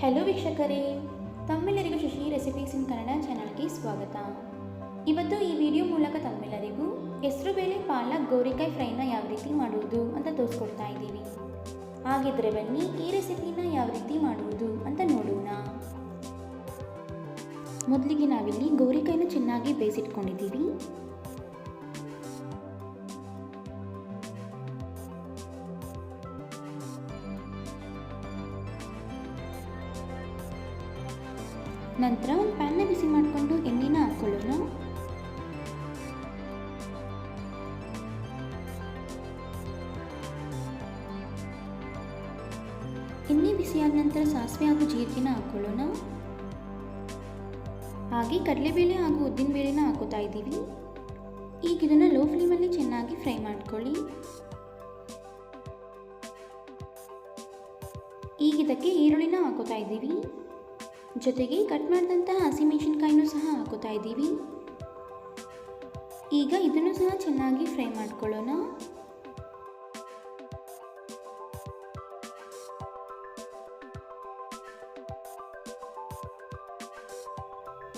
Hello ವೀಕ್ಷಕರೇ, ತಮ್ಮೆಲ್ಲರಿಗೂ Shashi recipes ಇನ್ ಕನ್ನಡ ಚಾನಲ್ಗೆ ಸ್ವಾಗತ. ಇವತ್ತು ಈ ವಿಡಿಯೋ ಮೂಲಕ ತಮ್ಮೆಲ್ಲರಿಗೂ ಹೆಸರುಬೇಳೆ ಪಾಲಕ್ ಗೋರಿಕಾಯಿ ಫ್ರೈನ ಯಾವ ರೀತಿ ಮಾಡುವುದು ಅಂತ ತೋರಿಸ್ಕೊಡ್ತಾ ಇದ್ದೀವಿ. ಹಾಗಿದ್ರೆ ಬನ್ನಿ ಈ ರೆಸಿಪಿನ ಯಾವ ರೀತಿ ಮಾಡುವುದು ಅಂತ ನೋಡೋಣ. ಮೊದಲಿಗೆ ನಾವಿಲ್ಲಿ ಗೋರಿಕಾಯಿನ ಚೆನ್ನಾಗಿ ಬೇಯಿಸಿಟ್ಕೊಂಡಿದ್ದೀವಿ. ನಂತರ ಒಂದು ಪ್ಯಾನ್ನ ಬಿಸಿ ಮಾಡಿಕೊಂಡು ಎಣ್ಣೆನ ಹಾಕ್ಕೊಳ್ಳೋಣ ಎಣ್ಣೆ ಬಿಸಿಯಾದ ನಂತರ ಸಾಸಿವೆ ಹಾಗೂ ಜೀರಿಗೆನ ಹಾಕ್ಕೊಳ್ಳೋಣ ಹಾಗೆ ಕಡಲೆಬೇಳೆ ಹಾಗೂ ಉದ್ದಿನಬೇಳೆನ ಹಾಕೋತಾ ಇದ್ದೀವಿ. ಈಗ ಇದನ್ನು ಲೋ ಫ್ಲೇಮಲ್ಲಿ ಚೆನ್ನಾಗಿ ಫ್ರೈ ಮಾಡ್ಕೊಳ್ಳಿ. ಈಗ ಇದಕ್ಕೆ ಈರುಳ್ಳಿನ ಹಾಕೋತಾ ಇದ್ದೀವಿ. ಜೊತೆಗೆ ಕಟ್ ಮಾಡಿದಂತಹ ಹಸಿಮೆಣಸಿನ್ಕಾಯಿನೂ ಸಹ ಹಾಕೋತಾ ಇದ್ದೀವಿ. ಈಗ ಇದನ್ನು ಸಹ ಚೆನ್ನಾಗಿ ಫ್ರೈ ಮಾಡ್ಕೊಳ್ಳೋಣ.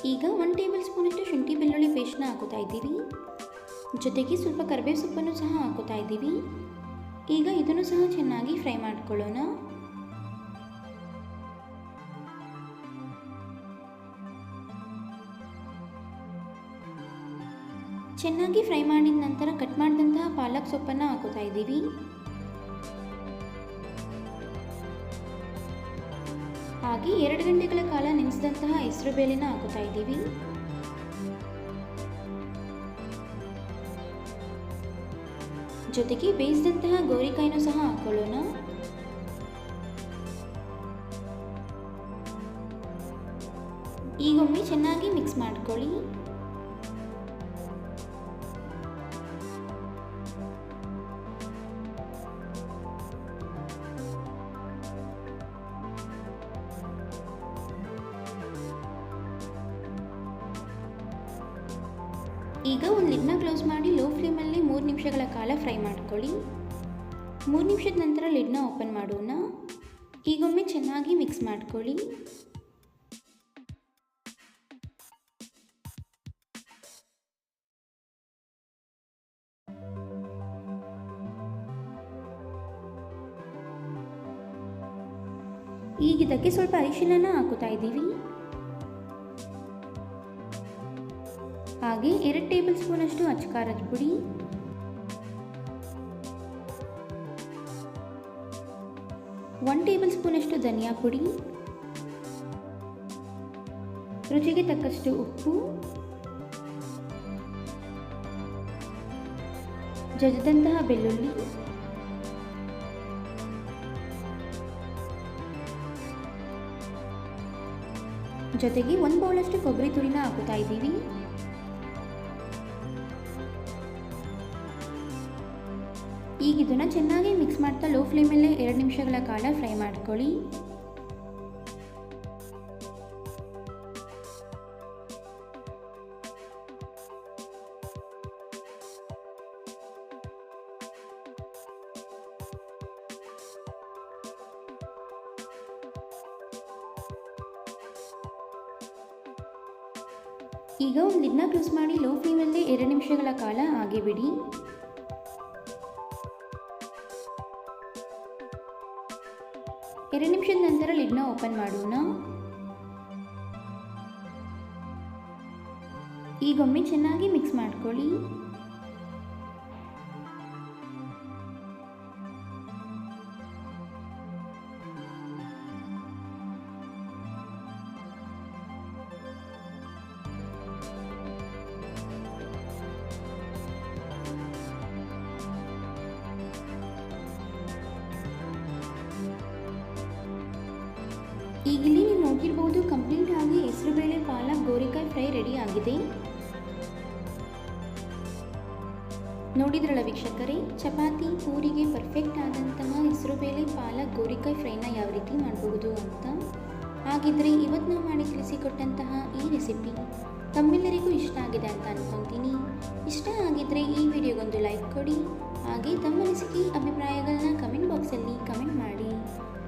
ಈಗ ಒನ್ ಟೇಬಲ್ ಸ್ಪೂನಷ್ಟು ಶುಂಠಿ ಬೆಳ್ಳುಳ್ಳಿ ಪೇಸ್ಟ್ನ ಹಾಕೋತಾ ಇದ್ದೀವಿ. ಜೊತೆಗೆ ಸ್ವಲ್ಪ ಕರಿಬೇವು ಸೊಪ್ಪನ್ನು ಸಹ ಹಾಕೋತಾ ಇದ್ದೀವಿ. ಈಗ ಇದನ್ನು ಸಹ ಚೆನ್ನಾಗಿ ಫ್ರೈ ಮಾಡ್ಕೊಳ್ಳೋಣ. ಚೆನ್ನಾಗಿ ಫ್ರೈ ಮಾಡಿದ ನಂತರ ಕಟ್ ಮಾಡಿದಂತಹ ಪಾಲಕ್ ಸೊಪ್ಪನ್ನು ಹಾಕೋತಾ ಇದ್ದೀವಿ. ಹಾಗೆ ಎರಡು ಗಂಟೆಗಳ ಕಾಲ ನೆನೆಸಿದಂತಹ ಹೆಸರು ಬೇಳೆನ ಹಾಕೋತಾ ಇದ್ದೀವಿ. ಜೊತೆಗೆ ಬೇಯಿಸಿದಂತಹ ಗೋರಿಕಾಯಿನೂ ಸಹ ಹಾಕೊಳ್ಳೋಣ. ಈಗೊಮ್ಮೆ ಚೆನ್ನಾಗಿ ಮಿಕ್ಸ್ ಮಾಡ್ಕೊಳ್ಳಿ. ಈಗ ಒಂದು ಲಿಡ್ನ ಕ್ಲೋಸ್ ಮಾಡಿ ಲೋ ಫ್ಲೇಮಲ್ಲಿ ಮೂರು ನಿಮಿಷಗಳ ಕಾಲ ಫ್ರೈ ಮಾಡ್ಕೊಳ್ಳಿ. ಮೂರು ನಿಮಿಷದ ನಂತರ ಲಿಡ್ನ ಓಪನ್ ಮಾಡೋಣ. ಈಗೊಮ್ಮೆ ಚೆನ್ನಾಗಿ ಮಿಕ್ಸ್ ಮಾಡ್ಕೊಳ್ಳಿ. ಈಗ ಇದಕ್ಕೆ ಸ್ವಲ್ಪ ಅರಿಶಿನ ಹಾಕುತ್ತಾ ಇದ್ದೀವಿ. ಹಾಗೆ ಎರಡು ಟೇಬಲ್ ಸ್ಪೂನಷ್ಟು ಅಚ್ಚಕಾರದ ಪುಡಿ. ಒನ್ ಟೇಬಲ್ ಸ್ಪೂನಷ್ಟು ಧನಿಯಾ ಪುಡಿ. ರುಚಿಗೆ ತಕ್ಕಷ್ಟು ಉಪ್ಪು. ಜಜದಂತಹ ಬೆಳ್ಳುಳ್ಳಿ. ಜೊತೆಗೆ ಒಂದು ಬೌಲಷ್ಟು ಕೊಬ್ಬರಿ ತುರಿನ ಹಾಕುತ್ತಾ ಇದ್ದೀವಿ. ಈಗ ಇದನ್ನು ಚೆನ್ನಾಗಿ ಮಿಕ್ಸ್ ಮಾಡ್ತಾ ಲೋ ಫ್ಲೇಮಲ್ಲೇ ಎರಡು ನಿಮಿಷಗಳ ಕಾಲ ಫ್ರೈ ಮಾಡ್ಕೊಳ್ಳಿ. ಈಗ ಒಂದು ಕ್ಲೋಸ್ ಮಾಡಿ ಲೋ ಫ್ಲೇಮಲ್ಲೇ ಎರಡು ನಿಮಿಷಗಳ ಕಾಲ ಹಾಗೆ ಬಿಡಿ ಎರಡು ನಿಮಿಷದ ನಂತರ ಲಿಡ್ನ ಓಪನ್ ಮಾಡೋಣ. ಈಗೊಮ್ಮೆ ಚೆನ್ನಾಗಿ ಮಿಕ್ಸ್ ಮಾಡ್ಕೊಳ್ಳಿ. ಈಗಿಲ್ಲಿ ನೀವು ನೋಡಿರ್ಬೋದು ಕಂಪ್ಲೀಟ್ ಆಗಿ ಹೆಸರುಬೇಳೆ ಪಾಲಕ್ ಗೋರಿಕಾಯಿ ಫ್ರೈ ರೆಡಿ ಆಗಿದೆ. ನೋಡಿದ್ರಲ್ಲ ವೀಕ್ಷಕರೇ, ಚಪಾತಿ, ಪೂರಿಗೆ ಪರ್ಫೆಕ್ಟ್ ಆದಂತಹ ಹೆಸರುಬೇಳೆ ಪಾಲಕ್ ಗೋರಿಕಾಯಿ ಫ್ರೈನ ಯಾವ ರೀತಿ ಮಾಡಬಹುದು ಅಂತ. ಹಾಗಿದ್ರೆ ಇವತ್ತು ನಾವು ಮಾಡಿ ತಿಳಿಸಿಕೊಟ್ಟಂತಹ ಈ ರೆಸಿಪಿ ತಮ್ಮೆಲ್ಲರಿಗೂ ಇಷ್ಟ ಆಗಿದೆ ಅಂತ ಅನ್ಕೊತೀನಿ. ಇಷ್ಟ ಆಗಿದ್ರೆ ಈ ವಿಡಿಯೋಗೊಂದು ಲೈಕ್ ಕೊಡಿ. ಹಾಗೆ ತಮ್ಮ ಅನಿಸಿಕೆ ಅಭಿಪ್ರಾಯಗಳನ್ನ ಕಮೆಂಟ್ ಬಾಕ್ಸಲ್ಲಿ ಕಮೆಂಟ್ ಮಾಡಿ.